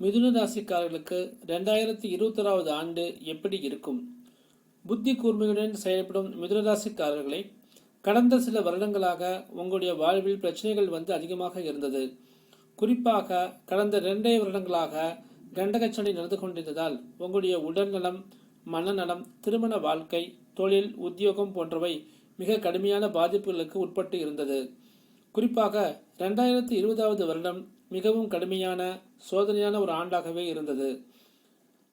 மிதுன ராசிக்காரர்களுக்கு ரெண்டாயிரத்தி இருபத்தொராவது ஆண்டு எப்படி இருக்கும்? புத்தி கூர்மையுடன் செயல்படும் மிதுன ராசிக்காரர்களை கடந்த சில வருடங்களாக உங்களுடைய வாழ்வில் பிரச்சனைகள் வந்து அதிகமாக இருந்தது. குறிப்பாக கடந்த இரண்டே வருடங்களாக கண்டகச்சனை நடந்து கொண்டிருந்ததால் உங்களுடைய உடல்நலம் மனநலம் திருமண வாழ்க்கை தொழில் உத்தியோகம் போன்றவை மிக கடுமையான பாதிப்புகளுக்கு உட்பட்டு இருந்தது. குறிப்பாக ரெண்டாயிரத்தி இருபதாவது வருடம் மிகவும் கடுமையான சோதனையான ஒரு ஆண்டாகவே இருந்தது.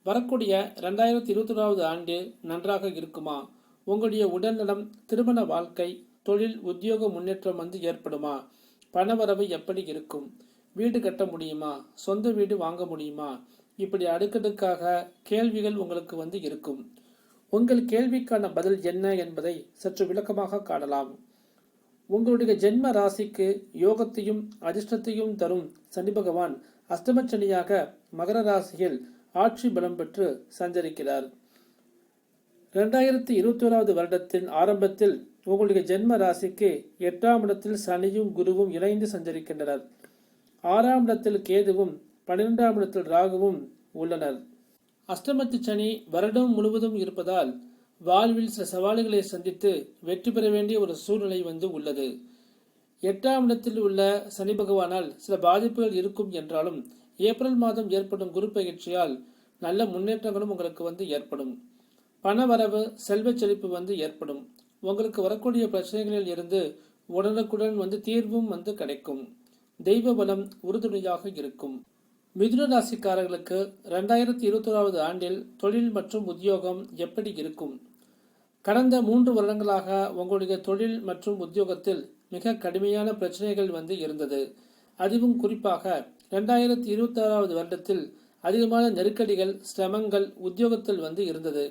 வரக்கூடிய ரெண்டாயிரத்தி இருபத்தொராவது ஆண்டு நன்றாக இருக்குமா? உங்களுடைய உடல்நலம் திருமண வாழ்க்கை தொழில் உத்தியோக முன்னேற்றம் வந்து ஏற்படுமா? பணவரவு எப்படி இருக்கும்? வீடு கட்ட முடியுமா? சொந்த வீடு வாங்க முடியுமா? இப்படி அடுக்கடுக்காக கேள்விகள் உங்களுக்கு வந்து இருக்கும். உங்கள் கேள்விக்கான பதில் என்ன என்பதை சற்று விளக்கமாக காணலாம். உங்களுடைய ஜென்ம ராசிக்கு யோகத்தையும் அதிர்ஷ்டத்தையும் தரும் சனி பகவான் அஷ்டமச்சனியாக மகர ராசியில் ஆட்சி பலம் பெற்று சஞ்சரிக்கிறார். இரண்டாயிரத்தி இருபத்தி ஓராவது வருடத்தின் ஆரம்பத்தில் உங்களுடைய ஜென்ம ராசிக்கு எட்டாம் இடத்தில் சனியும் குருவும் இணைந்து சஞ்சரிக்கின்றனர். ஆறாம் இடத்தில் கேதுவும் பன்னிரெண்டாம் இடத்தில் ராகுவும் உள்ளனர். அஷ்டமத்து சனி வருடம் முழுவதும் இருப்பதால் வாழ்வில் சில சவால்களை சந்தித்து வெற்றி பெற வேண்டிய ஒரு சூழ்நிலை வந்து உள்ளது. எட்டாம் இடத்தில் உள்ள சனி பகவானால் சில பாதிப்புகள் இருக்கும் என்றாலும் ஏப்ரல் மாதம் ஏற்படும் குரு பயிற்சியால் நல்ல முன்னேற்றங்களும் உங்களுக்கு வந்து ஏற்படும். பணவரவு செல்வச் செழிப்பு வந்து ஏற்படும். உங்களுக்கு வரக்கூடிய பிரச்சனைகளில் இருந்து உடனுக்குடன் வந்து தீர்வும் வந்து கிடைக்கும். தெய்வ பலம் உறுதுணையாக இருக்கும். மிதுன ராசிக்காரர்களுக்கு ரெண்டாயிரத்தி இருபத்தோராவது ஆண்டில் தொழில் மற்றும் உத்தியோகம் எப்படி இருக்கும்? கடந்த மூன்று வருடங்களாக உங்களுடைய தொழில் மற்றும் உத்தியோகத்தில் மிக கடுமையான பிரச்சனைகள் வந்து இருந்தது. அதுவும் குறிப்பாக ரெண்டாயிரத்தி இருபத்தாறாவது வருடத்தில் அதிகமான நெருக்கடிகள் சிரமங்கள் உத்தியோகத்தில் வந்து இருந்தது.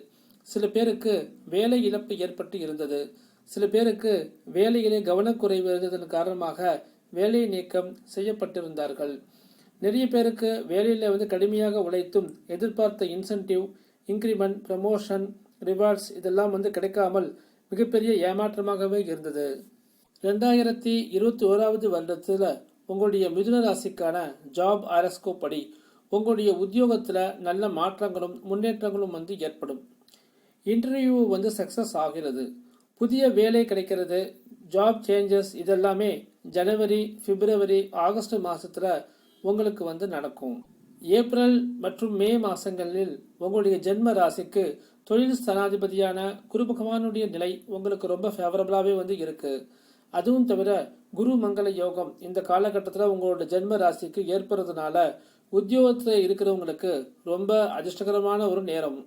சில பேருக்கு வேலை இழப்பு ஏற்பட்டு இருந்தது. சில பேருக்கு வேலையிலே கவனக்குறைவு இருந்ததன் காரணமாக வேலை நீக்கம் செய்யப்பட்டிருந்தார்கள். நிறைய பேருக்கு வேலையில் வந்து கடுமையாக உழைத்தும் எதிர்பார்த்த இன்சென்டிவ் இன்க்ரிமெண்ட் ப்ரமோஷன் ரிவார்ட்ஸ் இதெல்லாம் வந்து கிடைக்காமல் மிகப்பெரிய ஏமாற்றமாகவே இருந்தது. ரெண்டாயிரத்தி இருபத்தி ஓராவது வருடத்தில் உங்களுடைய மிதுன ராசிக்கான ஜாப் ஆரஸ்கோ படி உங்களுடைய உத்தியோகத்தில் நல்ல மாற்றங்களும் முன்னேற்றங்களும் வந்து ஏற்படும். இன்டர்வியூ வந்து சக்ஸஸ் ஆகிறது. புதிய வேலை கிடைக்கிறது. ஜாப் சேஞ்சஸ் இதெல்லாமே ஜனவரி பிப்ரவரி ஆகஸ்ட் மாதத்தில் உங்களுக்கு வந்து நடக்கும். ஏப்ரல் மற்றும் மே மாதங்களில் உங்களுடைய ஜென்ம ராசிக்கு தொழில் ஸ்தானாதிபதியான குருபகவானுடைய நிலை உங்களுக்கு ரொம்ப ஃபேவரபுளாகவே வந்து இருக்குது அதுவும் தவிர குரு மங்கள யோகம் இந்த காலகட்டத்தில் உங்களோட ஜென்ம ராசிக்கு ஏற்படுறதுனால உத்தியோகத்தில் இருக்கிறவங்களுக்கு ரொம்ப அதிர்ஷ்டகரமான ஒரு நேரம்.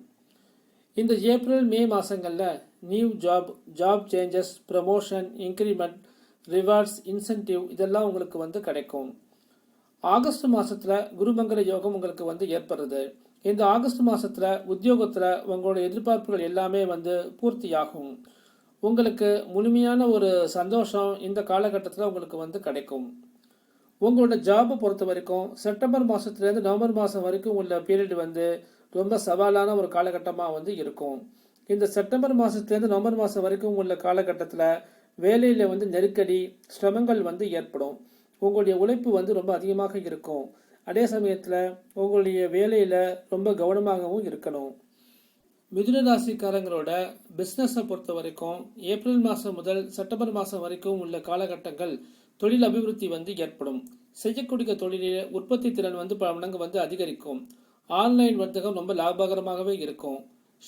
இந்த ஏப்ரல் மே மாதங்களில் new job job changes promotion increment rewards incentive இதெல்லாம் உங்களுக்கு வந்து கிடைக்கும். ஆகஸ்ட் மாதத்தில் குருமங்கல யோகம் உங்களுக்கு வந்து ஏற்படுறது. இந்த ஆகஸ்ட் மாதத்தில் உத்தியோகத்தில் உங்களோட எதிர்பார்ப்புகள் எல்லாமே வந்து பூர்த்தியாகும். உங்களுக்கு முழுமையான ஒரு சந்தோஷம் இந்த காலகட்டத்தில் உங்களுக்கு வந்து கிடைக்கும். உங்களோட ஜாபை பொறுத்த வரைக்கும் செப்டம்பர் மாதத்துலேருந்து நவம்பர் மாதம் வரைக்கும் உள்ள பீரியட் வந்து ரொம்ப சவாலான ஒரு காலகட்டமாக வந்து இருக்கும். இந்த செப்டம்பர் மாதத்துலேருந்து நவம்பர் மாதம் வரைக்கும் உள்ள காலகட்டத்தில் வேலையில் வந்து நெருக்கடி சிரமங்கள் வந்து ஏற்படும். உங்களுடைய உழைப்பு வந்து ரொம்ப அதிகமாக இருக்கும். அதே சமயத்தில் உங்களுடைய வேலையில் ரொம்ப கவனமாகவும் இருக்கணும். மிதுனராசிக்காரங்களோட பிஸ்னஸை பொறுத்த வரைக்கும் ஏப்ரல் மாதம் முதல் செப்டம்பர் மாதம் வரைக்கும் உள்ள காலகட்டங்கள் தொழில் அபிவிருத்தி வந்து ஏற்படும். செய்யக்கூடிய தொழிலில் உற்பத்தி திறன் வந்து பல மடங்கு வந்து அதிகரிக்கும். ஆன்லைன் வர்த்தகம் ரொம்ப லாபகரமாகவே இருக்கும்.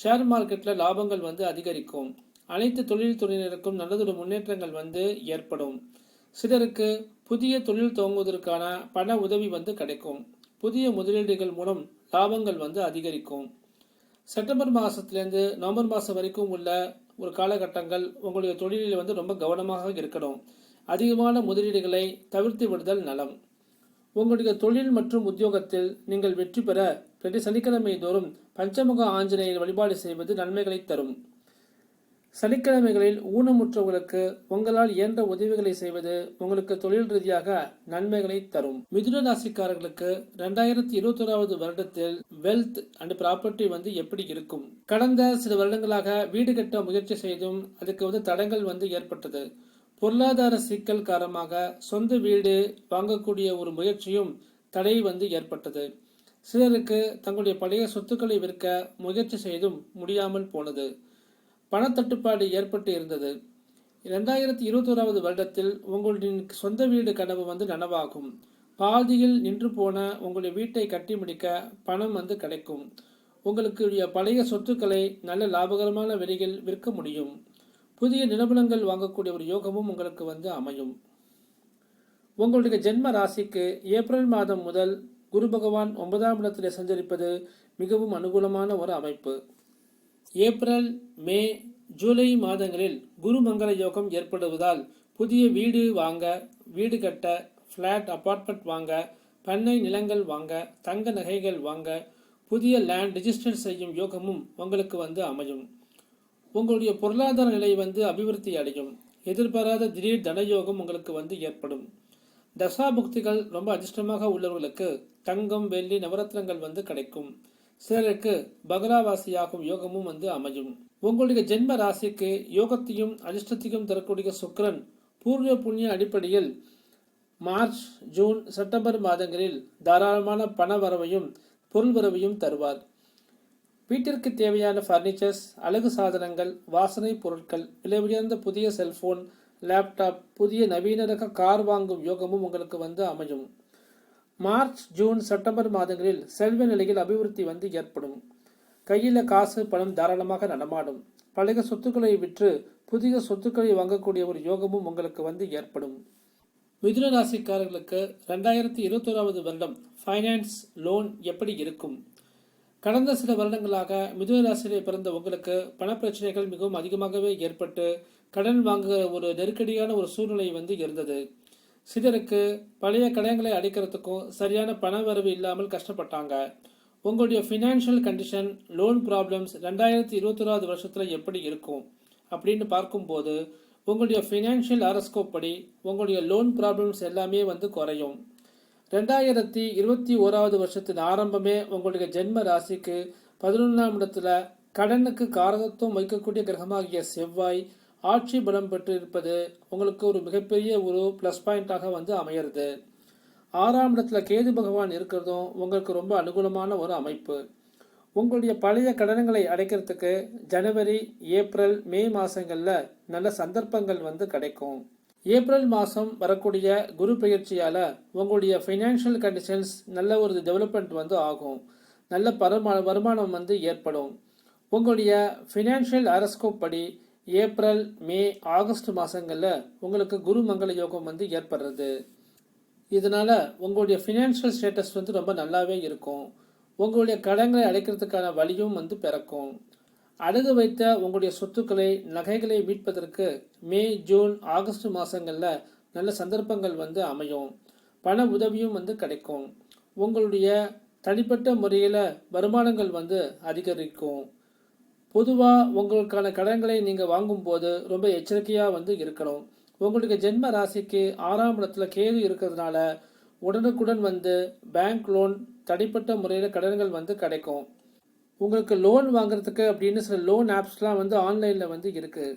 ஷேர் மார்க்கெட்டில் லாபங்கள் வந்து அதிகரிக்கும். அனைத்து தொழில் துறையினருக்கும் நல்லதொரு முன்னேற்றங்கள் வந்து ஏற்படும். சிலருக்கு புதிய தொழில் துவங்குவதற்கான பண உதவி வந்து கிடைக்கும். புதிய முதலீடுகள் மூலம் லாபங்கள் வந்து அதிகரிக்கும். செப்டம்பர் மாதத்துலேருந்து நவம்பர் மாதம் வரைக்கும் உள்ள ஒரு காலகட்டங்கள் உங்களுடைய தொழிலில் வந்து ரொம்ப கவனமாக இருக்கணும். அதிகமான முதலீடுகளை தவிர்த்து விடுதல் நலம். உங்களுடைய தொழில் மற்றும் உத்தியோகத்தில் நீங்கள் வெற்றி பெற பிரதி சனிக்கிழமை தோறும் பஞ்சமுக ஆஞ்சநேயர் வழிபாடு செய்வது நன்மைகளை தரும். சனிக்கிழமைகளில் ஊனமுற்றவர்களுக்கு உங்களால் இயன்ற உதவிகளை செய்வது உங்களுக்கு தொழில் ரீதியாக நன்மைகளை தரும். மிதுன ராசிக்காரர்களுக்கு ரெண்டாயிரத்தி இருபத்தோராவது வருடத்தில் வெல்த் அண்ட் ப்ராப்பர்ட்டி வந்து எப்படி இருக்கும்? கடந்த சில வருடங்களாக வீடு கட்ட முயற்சி செய்தும் அதுக்கு வந்து தடங்கள் வந்து ஏற்பட்டது. பொருளாதார சிக்கல் காரணமாக சொந்த வீடு வாங்கக்கூடிய ஒரு முயற்சியும் தடை வந்து ஏற்பட்டது. சிலருக்கு தங்களுடைய பழைய சொத்துக்களை விற்க முயற்சி செய்தும் முடியாமல் போனது. பணத்தட்டுப்பாடு ஏற்பட்டு இருந்தது. இரண்டாயிரத்தி இருபத்தோராவது வருடத்தில் உங்களின் சொந்த வீடு கனவு வந்து நனவாகும். பாதியில் நின்று போன உங்களுடைய வீட்டை கட்டி முடிக்க பணம் வந்து கிடைக்கும். உங்களுக்கு பழைய சொத்துக்களை நல்ல லாபகரமான விலையில் விற்க முடியும். புதிய நிலபலங்கள் வாங்கக்கூடிய ஒரு யோகமும் உங்களுக்கு வந்து அமையும். உங்களுடைய ஜென்ம ராசிக்கு ஏப்ரல் மாதம் முதல் குரு பகவான் ஒன்பதாம் இடத்திலே சஞ்சரிப்பது மிகவும் அனுகூலமான ஒரு அமைப்பு. ஏப்ரல் மே ஜூலை மாதங்களில் குரு மங்கள யோகம் ஏற்படுவதால் புதிய வீடு வாங்க வீடு கட்ட ஃப்ளாட் அபார்ட்மெண்ட் வாங்க பண்ணை நிலங்கள் வாங்க தங்க நகைகள் வாங்க புதிய லேண்ட் ரிஜிஸ்டர் செய்யும் யோகமும் உங்களுக்கு வந்து அமையும். உங்களுடைய பொருளாதார நிலை வந்து அபிவிருத்தி அடையும். எதிர்பாராத திடீர் தனயோகம் உங்களுக்கு வந்து ஏற்படும். தசாபுக்திகள் ரொம்ப அதிர்ஷ்டமாக உள்ளவர்களுக்கு தங்கம் வெள்ளி நவரத்னங்கள் வந்து கிடைக்கும். சிலருக்கு பகராவாசியாகும் யோகமும் வந்து அமையும். உங்களுடைய ஜென்ம ராசிக்கு யோகத்தையும் அதிர்ஷ்டத்தையும் தரக்கூடிய சுக்கரன் பூர்வ புண்ணிய அடிப்படையில் மார்ச் ஜூன் செப்டம்பர் மாதங்களில் தாராளமான பண வரவையும் பொருள் வரவையும் தருவார். வீட்டிற்கு தேவையான ஃபர்னிச்சர்ஸ் அழகு சாதனங்கள் வாசனை பொருட்கள் விலை உயர்ந்த புதிய செல்போன் லேப்டாப் புதிய நவீன ரக கார் வாங்கும் யோகமும் உங்களுக்கு வந்து அமையும். மார்ச் ஜூன் செப்டம்பர் மாதங்களில் செல்வ நிலையில் அபிவிருத்தி வந்து ஏற்படும். கையில் காசு பணம் தாராளமாக நடமாடும். பழைய சொத்துக்களை விற்று புதிய சொத்துக்களை வாங்கக்கூடிய ஒரு யோகமும் உங்களுக்கு வந்து ஏற்படும். மிதுன ராசிக்காரர்களுக்கு ரெண்டாயிரத்தி இருபத்தோராவது வருடம் ஃபைனான்ஸ் லோன் எப்படி இருக்கும்? கடந்த சில வருடங்களாக மிதுன ராசியிலே பிறந்த உங்களுக்கு பணப்பிரச்சனைகள் மிகவும் அதிகமாகவே ஏற்பட்டு கடன் வாங்க ஒரு நெருக்கடியான ஒரு சூழ்நிலை வந்து இருந்தது. சிலருக்கு பழைய கடன்களை அடைக்கிறதுக்கும் சரியான பண வரவு இல்லாமல் கஷ்டப்பட்டாங்க. உங்களுடைய ஃபினான்ஷியல் கண்டிஷன் லோன் ப்ராப்ளம்ஸ் ரெண்டாயிரத்தி இருபத்தொராவது வருஷத்தில் எப்படி இருக்கும்? அப்படின்னு பார்க்கும்போது உங்களுடைய ஃபினான்ஷியல் அரஸ்கோப் படி உங்களுடைய லோன் ப்ராப்ளம்ஸ் எல்லாமே வந்து குறையும். ரெண்டாயிரத்தி இருபத்தி ஓராவது வருஷத்தின் ஆரம்பமே உங்களுடைய ஜென்ம ராசிக்கு பதினொன்றாம் இடத்துல கடனுக்கு காரகத்துவம் வைக்கக்கூடிய கிரகமாகிய செவ்வாய் ஆட்சி பலம் பெற்று இருப்பது உங்களுக்கு ஒரு மிகப்பெரிய ஒரு ப்ளஸ் பாயிண்டாக வந்து அமையிறது. ஆறாம் இடத்துல கேது பகவான் இருக்கிறதும் உங்களுக்கு ரொம்ப அனுகூலமான ஒரு அமைப்பு. உங்களுடைய பழைய கடனங்களை அடைக்கிறதுக்கு ஜனவரி ஏப்ரல் மே மாதங்களில் நல்ல சந்தர்ப்பங்கள் வந்து கிடைக்கும். ஏப்ரல் மாதம் வரக்கூடிய குரு பயிற்சியால் உங்களுடைய ஃபைனான்ஷியல் கண்டிஷன்ஸ் நல்ல ஒரு டெவலப்மெண்ட் வந்து ஆகும். நல்ல பரமா வருமானம் வந்து ஏற்படும். உங்களுடைய ஃபினான்ஷியல் அரஸ்கோப் படி ஏப்ரல் மே ஆகஸ்ட் மாதங்களில் உங்களுக்கு குரு மங்கள யோகம் வந்து ஏற்படுறது. இதனால் உங்களுடைய ஃபினான்ஷியல் ஸ்டேட்டஸ் வந்து ரொம்ப நல்லாவே இருக்கும். உங்களுடைய கடன்களை அடைக்கிறதுக்கான வழியும் வந்து பிறக்கும். அடகு வைத்த உங்களுடைய சொத்துக்களை நகைகளை மீட்பதற்கு மே ஜூன் ஆகஸ்ட் மாதங்களில் நல்ல சந்தர்ப்பங்கள் வந்து அமையும். பண உதவியும் வந்து கிடைக்கும். உங்களுடைய தனிப்பட்ட முறையில் வருமானங்கள் வந்து அதிகரிக்கும். பொதுவாக உங்களுக்கான கடன்களை நீங்கள் வாங்கும்போது ரொம்ப எச்சரிக்கையாக வந்து இருக்கணும். உங்களுக்கு ஜென்ம ராசிக்கு ஆறாம் இடத்துல கேது இருக்கிறதுனால உடனுக்குடன் வந்து பேங்க் லோன் தனிப்பட்ட முறையில் கடன்கள் வந்து கிடைக்கும். உங்களுக்கு லோன் வாங்குறதுக்கு அப்படின்னு சில லோன் ஆப்ஸ்லாம் வந்து ஆன்லைனில் வந்து இருக்குது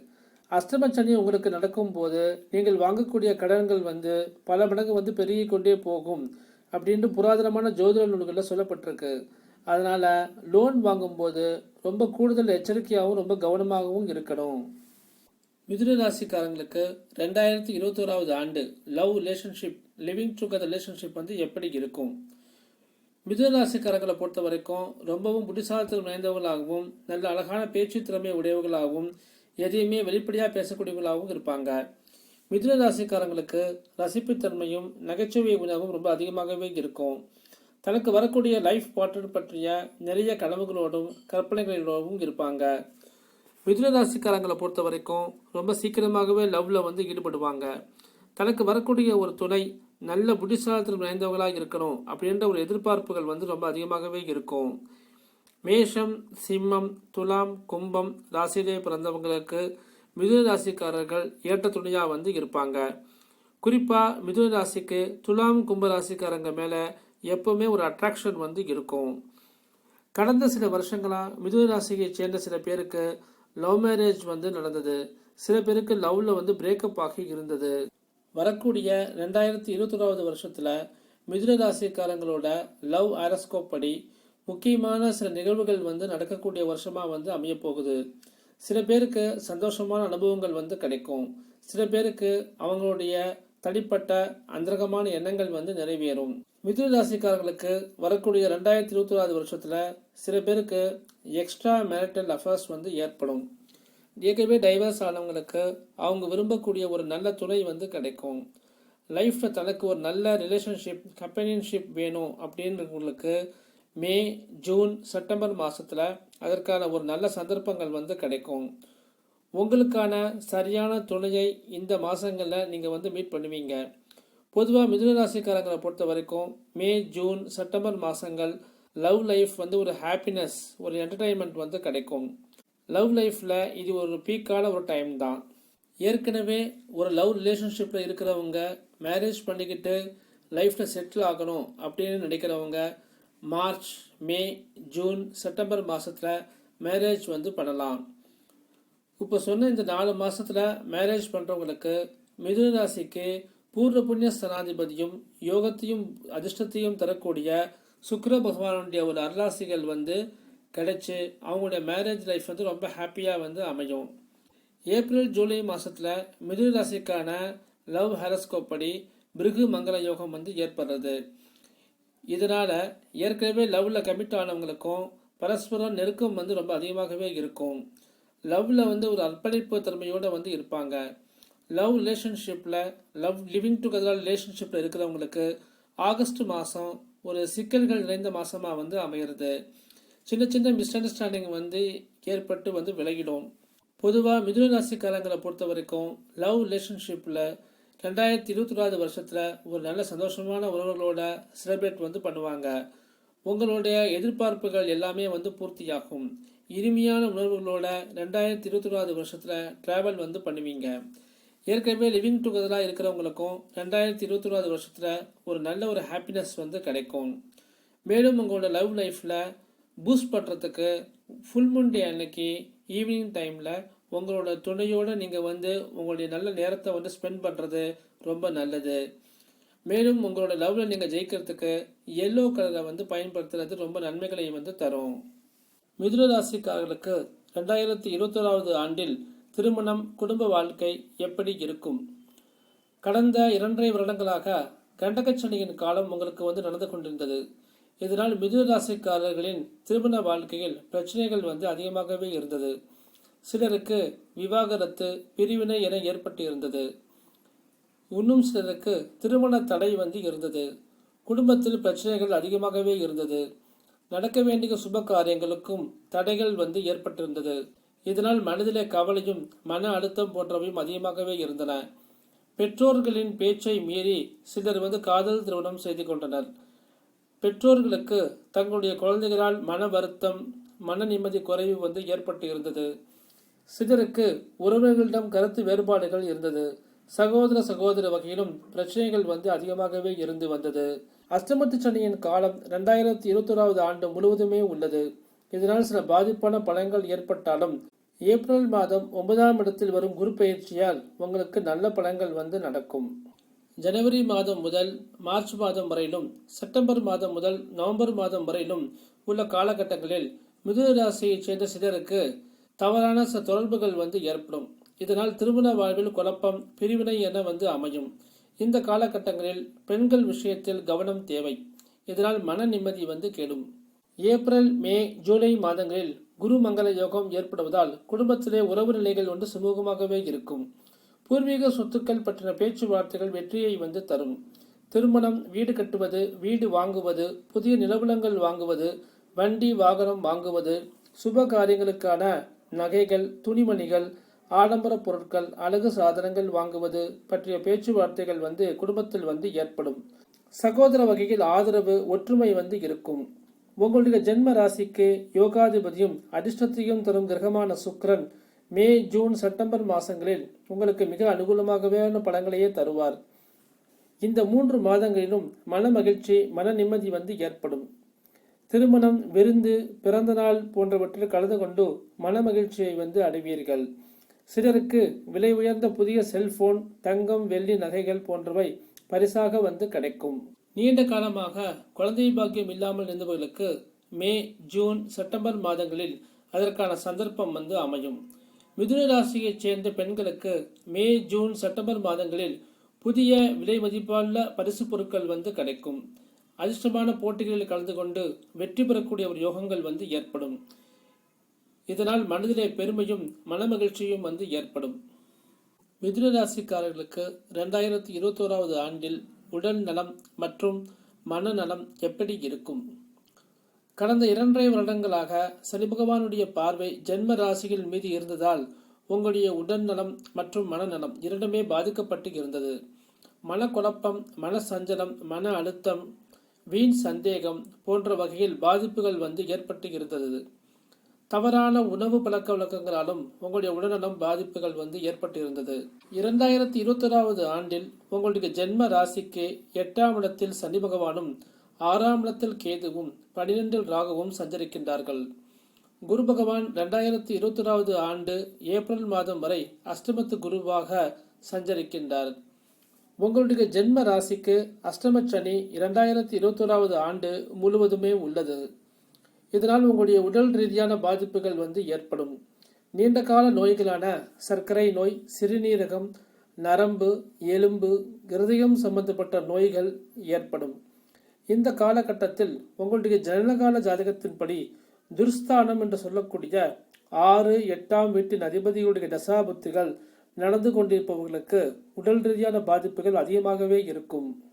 அஷ்டமச்சனி உங்களுக்கு நடக்கும்போது நீங்கள் வாங்கக்கூடிய கடன்கள் வந்து பல மடங்கு வந்து பெருகி கொண்டே போகும். அப்படின்ட்டு புராதனமான ஜோதிட நூல்களில் சொல்லப்பட்டிருக்கு. அதனால் லோன் வாங்கும்போது ரொம்ப கூடுதல் எச்சரிக்கையாகவும் ரொம்ப கவனமாகவும் இருக்கணும். மிதுன ராசிக்காரங்களுக்கு ரெண்டாயிரத்தி இருபத்தோராவது ஆண்டு love relationship living together relationship வந்து எப்படி இருக்கும்? மிதுன ராசிக்காரங்களை பொறுத்த வரைக்கும் ரொம்பவும் புத்திசாலத்தில் நிறைந்தவர்களாகவும் நல்ல அழகான பேச்சு திறமை உடையவர்களாகவும் எதையுமே வெளிப்படையாக பேசக்கூடியவர்களாகவும் இருப்பாங்க. மிதுன ராசிக்காரங்களுக்கு ரசிப்புத்தன்மையும் நகைச்சுவை உணவும் ரொம்ப அதிகமாகவே இருக்கும். தனக்கு வரக்கூடிய லைஃப் பார்ட்னர் பற்றிய நிறைய கனவுகளோடும் கற்பனைகளோடும் இருப்பாங்க. மிதுனராசிக்காரங்களை பொறுத்த வரைக்கும் ரொம்ப சீக்கிரமாகவே லவ்வில் வந்து ஈடுபடுவாங்க. தனக்கு வரக்கூடிய ஒரு துணை நல்ல புத்திசாலத்தில் நிறைந்தவர்களாக இருக்கணும் அப்படின்ற ஒரு எதிர்பார்ப்புகள் வந்து ரொம்ப அதிகமாகவே இருக்கும். மேஷம் சிம்மம் துலாம் கும்பம் ராசியிலே பிறந்தவங்களுக்கு மிதுன ராசிக்காரர்கள் ஏற்ற துணையாக வந்து இருப்பாங்க. குறிப்பாக மிதுன ராசிக்கு துலாம் கும்ப ராசிக்காரங்க மேலே எப்பவுமே ஒரு அட்ராக்ஷன் வந்து இருக்கும். கடந்த சில வருஷங்களாக மிதுன ராசியை சேர்ந்த சில பேருக்கு லவ் மேரேஜ் வந்து நடந்தது. சில பேருக்கு லவ்வில் வந்து பிரேக்கப் ஆகி இருந்தது. வரக்கூடிய ரெண்டாயிரத்தி இருபத்தொராவது வருஷத்தில் மிதுன ராசிக்காரங்களோட லவ் ஆரஸ்கோப் படி முக்கியமான சில நிகழ்வுகள் வந்து நடக்கக்கூடிய வருஷமாக வந்து அமையப்போகுது. சில பேருக்கு சந்தோஷமான அனுபவங்கள் வந்து கிடைக்கும். சில பேருக்கு அவங்களுடைய தனிப்பட்ட அந்தரகமான எண்ணங்கள் வந்து நிறைவேறும். மிதுன ராசிக்காரங்களுக்கு வரக்கூடிய ரெண்டாயிரத்தி இருபத்தி ஒன்றாவது வருஷத்தில் சில பேருக்கு எக்ஸ்ட்ரா மேரிட்டல் அஃபேர்ஸ் வந்து ஏற்படும். ஏற்கனவே டைவர்ஸ் ஆனவங்களுக்கு அவங்க விரும்பக்கூடிய ஒரு நல்ல துணை வந்து கிடைக்கும். லைஃப்பில் தனக்கு ஒரு நல்ல ரிலேஷன்ஷிப் கம்பெனியன்ஷிப் வேணும் அப்படின்றவங்களுக்கு மே ஜூன் செப்டம்பர் மாதத்தில் அதற்கான ஒரு நல்ல சந்தர்ப்பங்கள் வந்து கிடைக்கும். உங்களுக்கான சரியான துணையை இந்த மாதங்களில் நீங்கள் வந்து மீட் பண்ணுவீங்க. பொதுவாக மிதுன ராசிக்காரங்களை பொறுத்த வரைக்கும் மே ஜூன் செப்டம்பர் மாதங்கள் லவ் லைஃப் வந்து ஒரு ஹாப்பினஸ் ஒரு என்டர்டைன்மெண்ட் வந்து கிடைக்கும். லவ் லைஃப்பில் இது ஒரு பீக்கான ஒரு டைம் தான். ஏற்கனவே ஒரு லவ் ரிலேஷன்ஷிப்பில் இருக்கிறவங்க மேரேஜ் பண்ணிக்கிட்டு லைஃப்பில் செட்டில் ஆகணும் அப்படின்னு நினைக்கிறவங்க மார்ச் மே ஜூன் செப்டம்பர் மாதத்தில் மேரேஜ் வந்து பண்ணலாம். இப்போ சொன்ன இந்த நாலு மாதத்தில் மேரேஜ் பண்ணுறவங்களுக்கு மிதுன ராசிக்கு பூர்வ புண்ணிய ஸ்தனாதிபதியும் யோகத்தையும் அதிர்ஷ்டத்தையும் தரக்கூடிய சுக்கர பகவானுடைய ஒரு அருளாசிகள் வந்து கிடைச்சி அவங்களுடைய மேரேஜ் லைஃப் வந்து ரொம்ப ஹாப்பியாக வந்து அமையும். ஏப்ரல் ஜூலை மாதத்தில் மிதுன ராசிக்கான லவ் ஹெரஸ்கோப் படி பிருகு மங்கள யோகம் வந்து ஏற்படுறது. இதனால் ஏற்கனவே லவ்வில் கமிட் ஆனவங்களுக்கும் பரஸ்பரம் நெருக்கம் வந்து ரொம்ப அதிகமாகவே இருக்கும். லவ்வில் வந்து ஒரு அர்ப்பணிப்பு தன்மையோடு வந்து இருப்பாங்க. லவ் ரிலேஷன்ஷிப்பில் லவ் லிவிங் டுகெதராக ரிலேஷன்ஷிப்பில் இருக்கிறவங்களுக்கு ஆகஸ்ட் மாதம் ஒரு சிக்கல்கள் நிறைந்த மாதமாக வந்து அமையிறது. சின்ன சின்ன மிஸ் அண்டர்ஸ்டாண்டிங் வந்து ஏற்பட்டு வந்து விலகிடும். பொதுவாக மிதுன ராசிக்காரங்களை பொறுத்த வரைக்கும் லவ் ரிலேஷன்ஷிப்பில் ரெண்டாயிரத்தி இருபத்தி ஒன்றாவது வருஷத்தில் ஒரு நல்ல சந்தோஷமான உறவுகளோட செலிப்ரேட் வந்து பண்ணுவாங்க. உங்களுடைய எதிர்பார்ப்புகள் எல்லாமே வந்து பூர்த்தியாகும். இனிமையான உணர்வுகளோட ரெண்டாயிரத்தி இருபத்தி ஒன்றாவது வருஷத்தில் ட்ராவல் வந்து பண்ணுவீங்க. ஏற்கனவே லிவிங் டுகெதராக இருக்கிறவங்களுக்கும் ரெண்டாயிரத்தி இருபத்தி வருஷத்தில் ஒரு நல்ல ஒரு ஹாப்பினஸ் வந்து கிடைக்கும். மேலும் உங்களோட லவ் லைஃப்பில் பூஸ்ட் பண்ணுறதுக்கு ஃபுல் மூன் டே அன்னைக்கு ஈவினிங் டைமில் உங்களோட துணையோடு நீங்கள் வந்து உங்களுடைய நல்ல நேரத்தை வந்து ஸ்பெண்ட் பண்ணுறது ரொம்ப நல்லது. மேலும் உங்களோட லவ்வில் நீங்கள் ஜெயிக்கிறதுக்கு எல்லோ கலரை வந்து பயன்படுத்துறது ரொம்ப நன்மைகளையும் வந்து தரும். மிதுன ராசிக்காரர்களுக்கு ரெண்டாயிரத்தி இருபத்தோராவது ஆண்டில் திருமணம் குடும்ப வாழ்க்கை எப்படி இருக்கும்? கடந்த இரண்டரை வருடங்களாக கண்டகச்சனியின் காலம் உங்களுக்கு வந்து நடந்து கொண்டிருந்தது. இதனால் மிதுன ராசிக்காரர்களின் திருமண வாழ்க்கையில் பிரச்சனைகள் வந்து அதிகமாகவே இருந்தது. சிலருக்கு விவாகரத்து பிரிவினை என ஏற்பட்டு இருந்தது இன்னும் சிலருக்கு திருமண தடை வந்து இருந்தது. குடும்பத்தில் பிரச்சனைகள் அதிகமாகவே இருந்தது. நடக்க வேண்டிய சுப காரியங்களுக்கும் தடைகள் வந்து ஏற்பட்டிருந்தது. இதனால் மனதிலே கவலையும் மன அழுத்தம் போன்றவையும் அதிகமாகவே இருந்தன. பெற்றோர்களின் பேச்சை மீறி சிலர் வந்து காதல் திருமணம் செய்து கொண்டனர். பெற்றோர்களுக்கு தங்களுடைய குழந்தைகளால் மன வருத்தம் மன நிம்மதி குறைவு வந்து ஏற்பட்டு இருந்தது. சிலருக்கு உறவினர்களிடம் கருத்து வேறுபாடுகள் இருந்தது. சகோதர சகோதர வகையிலும் பிரச்சனைகள் வந்து அதிகமாகவே இருந்து வந்தது. அஷ்டமத்து சனியின் காலம் ரெண்டாயிரத்தி இருபத்தோராவது ஆண்டு முழுவதுமே உள்ளது. இதனால் சில பாதிப்பான பலன்கள் ஏற்பட்டாலும் ஏப்ரல் மாதம் ஒன்பதாம் இடத்தில் வரும் குரு பயிற்சியால் உங்களுக்கு நல்ல பலன்கள் வந்து நடக்கும். ஜனவரி மாதம் முதல் மார்ச் மாதம் வரையிலும் செப்டம்பர் மாதம் முதல் நவம்பர் மாதம் வரையிலும் உள்ள காலகட்டங்களில் மிதுன ராசியைச் சேர்ந்த சிலருக்கு தவறான சில தொடர்புகள் வந்து ஏற்படும். இதனால் திருமண வாழ்வில் குழப்பம் பிரிவினை என வந்து அமையும். இந்த காலகட்டங்களில் பெண்கள் விஷயத்தில் கவனம் தேவை. இதனால் மன நிம்மதி வந்து கெடும். ஏப்ரல் மே ஜூலை மாதங்களில் குருமங்கள யோகம் ஏற்படுவதால் குடும்பத்திலே உறவு நிலைகள் ஒன்று சுமூகமாகவே இருக்கும். பூர்வீக சொத்துக்கள் பற்றின பேச்சுவார்த்தைகள் வெற்றியை வந்து தரும். திருமணம் வீடு கட்டுவது வீடு வாங்குவது புதிய நிலவுலங்கள் வாங்குவது வண்டி வாகனம் வாங்குவது சுப காரியங்களுக்கான நகைகள் துணிமணிகள் ஆடம்பர பொருட்கள் அழகு சாதனங்கள் வாங்குவது பற்றிய பேச்சுவார்த்தைகள் வந்து குடும்பத்தில் வந்து ஏற்படும். சகோதர வகையில் ஆதரவு ஒற்றுமை வந்து இருக்கும். உங்களுடைய ஜென்ம ராசிக்கு யோகாதிபதியும் அதிர்ஷ்டத்தையும் தரும் கிரகமான சுக்ரன் மே ஜூன் செப்டம்பர் மாதங்களில் உங்களுக்கு மிக அனுகூலமாகவே படங்களையே தருவார். இந்த மூன்று மாதங்களிலும் மன மகிழ்ச்சி மன நிம்மதி வந்து ஏற்படும். திருமணம் விருந்து பிறந்தநாள் போன்றவற்றில் கலந்து கொண்டு மன மகிழ்ச்சியை வந்து அடைவீர்கள். சிலருக்கு விலை உயர்ந்த புதிய செல்போன் தங்கம் வெள்ளி நகைகள் போன்றவை பரிசாக வந்து கிடைக்கும். நீண்ட காலமாக குழந்தை பாக்கியம் இல்லாமல் இருந்தவர்களுக்கு மே ஜூன் செப்டம்பர் மாதங்களில் அதற்கான சந்தர்ப்பம் வந்து அமையும். மிதுன ராசியைச் சேர்ந்த பெண்களுக்கு மே ஜூன் செப்டம்பர் மாதங்களில் புதிய விலை மதிப்புள்ள பரிசு பொருட்கள் வந்து கிடைக்கும். அதிர்ஷ்டமான போட்டிகளில் கலந்து கொண்டு வெற்றி பெறக்கூடிய ஒரு யோகங்கள் வந்து ஏற்படும். இதனால் மனதிலே பெருமையும் மனமகிழ்ச்சியும் வந்து ஏற்படும். மிதுன ராசிக்காரர்களுக்கு ரெண்டாயிரத்தி இருபத்தோராவது ஆண்டில் உடல் நலம் மற்றும் மனநலம் எப்படி இருக்கும்? கடந்த இரண்டரை வருடங்களாக சனி பகவானுடைய பார்வை ஜென்ம ராசிகள் மீது இருந்ததால் உங்களுடைய உடல்நலம் மற்றும் மனநலம் இரண்டுமே பாதிக்கப்பட்டு இருந்தது. மனக்குழப்பம் மன சஞ்சலம் மன அழுத்தம் வீண் சந்தேகம் போன்ற வகையில் பாதிப்புகள் வந்து ஏற்பட்டு இருந்தது. தவறான உணவு பழக்க வழக்கங்களாலும் உங்களுடைய உடல்நலம் பாதிப்புகள் வந்து ஏற்பட்டு இருந்தது இரண்டாயிரத்தி இருபத்தொராவது ஆண்டில் உங்களுடைய ஜென்ம ராசிக்கு எட்டாம் இடத்தில் சனி பகவானும் ஆறாம் இடத்தில் கேதுவும் பனிரெண்டில் ராகுவும் சஞ்சரிக்கின்றார்கள். குரு பகவான் ரெண்டாயிரத்தி இருபத்தொராவது ஆண்டு ஏப்ரல் மாதம் வரை அஷ்டமத்து குருவாக சஞ்சரிக்கின்றார். உங்களுடைய ஜென்ம ராசிக்கு அஷ்டம சனி இரண்டாயிரத்தி இருபத்தொறாவது ஆண்டு முழுவதுமே உள்ளது. இதனால் உங்களுடைய உடல் ரீதியான பாதிப்புகள் வந்து ஏற்படும். நீண்ட கால நோய்களான சர்க்கரை நோய் சிறுநீரகம் நரம்பு எலும்பு இருதயம் சம்பந்தப்பட்ட நோய்கள் ஏற்படும். இந்த காலகட்டத்தில் உங்களுடைய ஜனனகால ஜாதகத்தின்படி துர்ஸ்தானம் என்று சொல்லக்கூடிய ஆறு எட்டாம் வீட்டின் அதிபதியுடைய தசாபத்துகள் நடந்து கொண்டிருப்பவர்களுக்கு உடல் ரீதியான பாதிப்புகள் அதிகமாகவே இருக்கும்.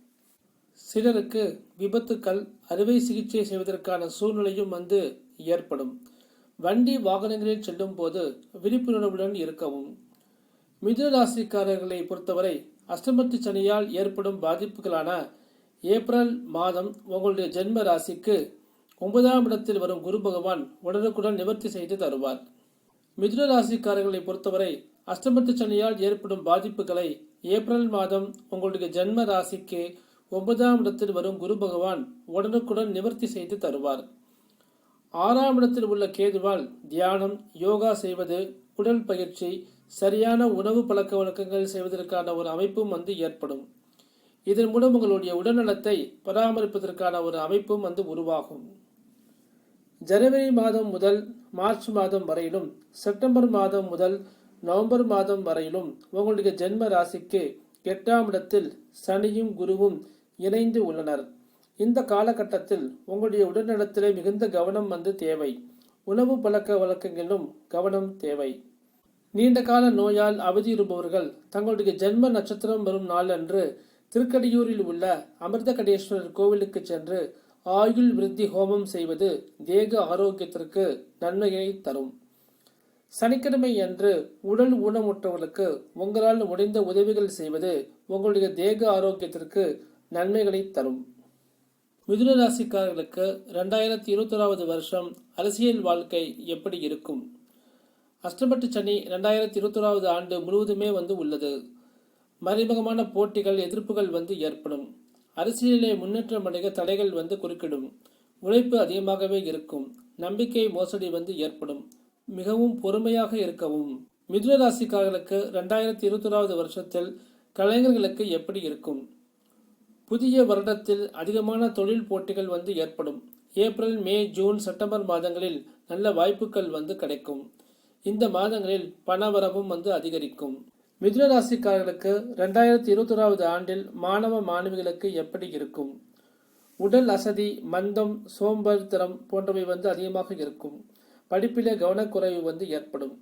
சிலருக்கு விபத்துக்கள் அறுவை சிகிச்சை செய்வதற்கான சூழ்நிலையும் வந்து ஏற்படும். வண்டி வாகனங்களில் செல்லும் போது விழிப்புணர்வுடன் இருக்கவும். மிதுனராசிக்காரர்களை பொறுத்தவரை அஷ்டமத்து சனியால் ஏற்படும் பாதிப்புகளான ஏப்ரல் மாதம் உங்களுடைய ஜென்ம ராசிக்கு ஒன்பதாம் இடத்தில் வரும் குரு பகவான் உடனுக்குடன் நிவர்த்தி செய்து தருவார். மிதுன ராசிக்காரர்களை பொறுத்தவரை அஷ்டமத்து சனியால் ஏற்படும் பாதிப்புகளை ஏப்ரல் மாதம் உங்களுடைய ஜென்ம ராசிக்கு ஒன்பதாம் இடத்தில் வரும் குரு பகவான் உடனுக்குடன் நிவர்த்தி செய்து தருவார். ஆறாம் இடத்தில் உள்ள கேதுவால் தியானம் யோகா செய்வது உடல் பயிற்சி சரியான உணவு பழக்க வழக்கங்கள் செய்வதற்கான ஒரு அமைப்பும் வந்து ஏற்படும். இதன் மூலம் உங்களுடைய உடல்நலத்தை பராமரிப்பதற்கான ஒரு அமைப்பும் வந்து உருவாகும். ஜனவரி மாதம் முதல் மார்ச் மாதம் வரையிலும் செப்டம்பர் மாதம் முதல் நவம்பர் மாதம் வரையிலும் உங்களுடைய ஜென்ம ராசிக்கு எட்டாம் இடத்தில் சனியும் குருவும் இணைந்து உள்ளனர். இந்த காலகட்டத்தில் உங்களுடைய உடல்நலத்திலே மிகுந்த கவனம் வந்து தேவை. உணவு பழக்க வழக்கங்களிலும் கவனம் தேவை. நீண்ட கால நோயால் அவதியுறுபவர்கள் தங்களுடைய ஜென்ம நட்சத்திரம் வரும் நாள் அன்று திருக்கடியூரில் உள்ள அமிர்தகடேஸ்வரர் கோவிலுக்கு சென்று ஆயுள் விருத்தி ஹோமம் செய்வது தேக ஆரோக்கியத்திற்கு நன்மையை தரும். சனிக்கிழமை அன்று உடல் ஊனமுற்றவர்களுக்கு உங்களால் முடிந்த உதவிகள் செய்வது உங்களுடைய தேக ஆரோக்கியத்திற்கு நன்மைகளை தரும். மிதுன ராசிக்காரர்களுக்கு ரெண்டாயிரத்தி இருபத்தொராவது வருஷம் அரசியல் வாழ்க்கை எப்படி இருக்கும்? அஷ்டபட்டு சனி ரெண்டாயிரத்தி இருபத்தொராவது ஆண்டு முழுவதுமே வந்து உள்ளது. மறைமுகமான போட்டிகள் எதிர்ப்புகள் வந்து ஏற்படும். அரசியலிலே முன்னேற்றம் அடைய தடைகள் வந்து குறுக்கிடும். உழைப்பு அதிகமாகவே இருக்கும். நம்பிக்கை மோசடி வந்து ஏற்படும். மிகவும் பொறுமையாக இருக்கவும். மிதுன ராசிக்காரர்களுக்கு ரெண்டாயிரத்தி இருபத்தொராவது வருஷத்தில் கலைஞர்களுக்கு எப்படி இருக்கும்? புதிய வருடத்தில் அதிகமான தொழில் போட்டிகள் வந்து ஏற்படும். ஏப்ரல் மே ஜூன் செப்டம்பர் மாதங்களில் நல்ல வாய்ப்புகள் வந்து கிடைக்கும். இந்த மாதங்களில் பணவரவும் வந்து அதிகரிக்கும். மிதுன ராசிக்காரர்களுக்கு ரெண்டாயிரத்தி இருபத்தொராவது ஆண்டில் மாணவ மாணவிகளுக்கு எப்படி இருக்கும்? உடல் அசதி மந்தம் சோம்பேறித்தனம் போன்றவை வந்து அதிகமாக இருக்கும். படிப்பிலே கவனக்குறைவு வந்து ஏற்படும்.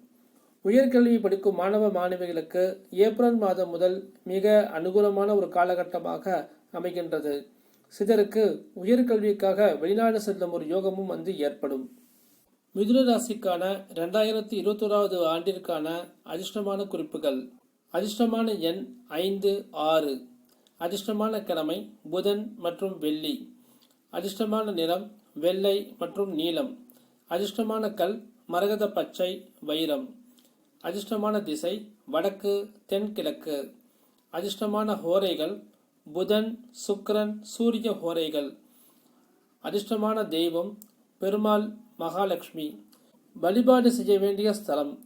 உயர்கல்வி படிக்கும் மாணவ மாணவிகளுக்கு ஏப்ரல் மாதம் முதல் மிக அனுகூலமான ஒரு காலகட்டமாக அமைகின்றது. சிலருக்கு உயர்கல்விக்காக வெளிநாடு செல்லும் ஒரு யோகமும் வந்து ஏற்படும். மிதுன ராசிக்கான ரெண்டாயிரத்தி இருபத்தோராவது ஆண்டிற்கான அதிர்ஷ்டமான குறிப்புகள். அதிர்ஷ்டமான எண் ஐந்து ஆறு. அதிர்ஷ்டமான கிழமை புதன் மற்றும் வெள்ளி. அதிர்ஷ்டமான நிறம் வெள்ளை மற்றும் நீலம். அதிர்ஷ்டமான கல் மரகத பச்சை வைரம். அதிர்ஷ்டமான திசை வடக்கு தென்கிழக்கு. அதிர்ஷ்டமான ஹோரைகள் புதன் சுக்கரன் சூரிய ஹோரைகள். அதிர்ஷ்டமான தெய்வம் பெருமாள் மகாலட்சுமி. வழிபாடு செய்ய வேண்டிய ஸ்தலம்.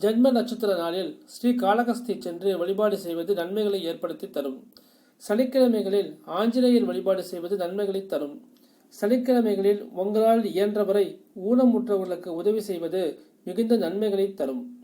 ஜென்ம நட்சத்திர நாளில் ஸ்ரீ காளகஸ்தி சென்று வழிபாடு செய்வது நன்மைகளை ஏற்படுத்தி தரும். சனிக்கிழமைகளில் ஆஞ்சநேயர் வழிபாடு செய்வது நன்மைகளை தரும். சனிக்கிழமைகளில் உங்களால் இயன்றவரை ஊனமுற்றவர்களுக்கு உதவி செய்வது மிகுந்த நன்மைகளை தரும்.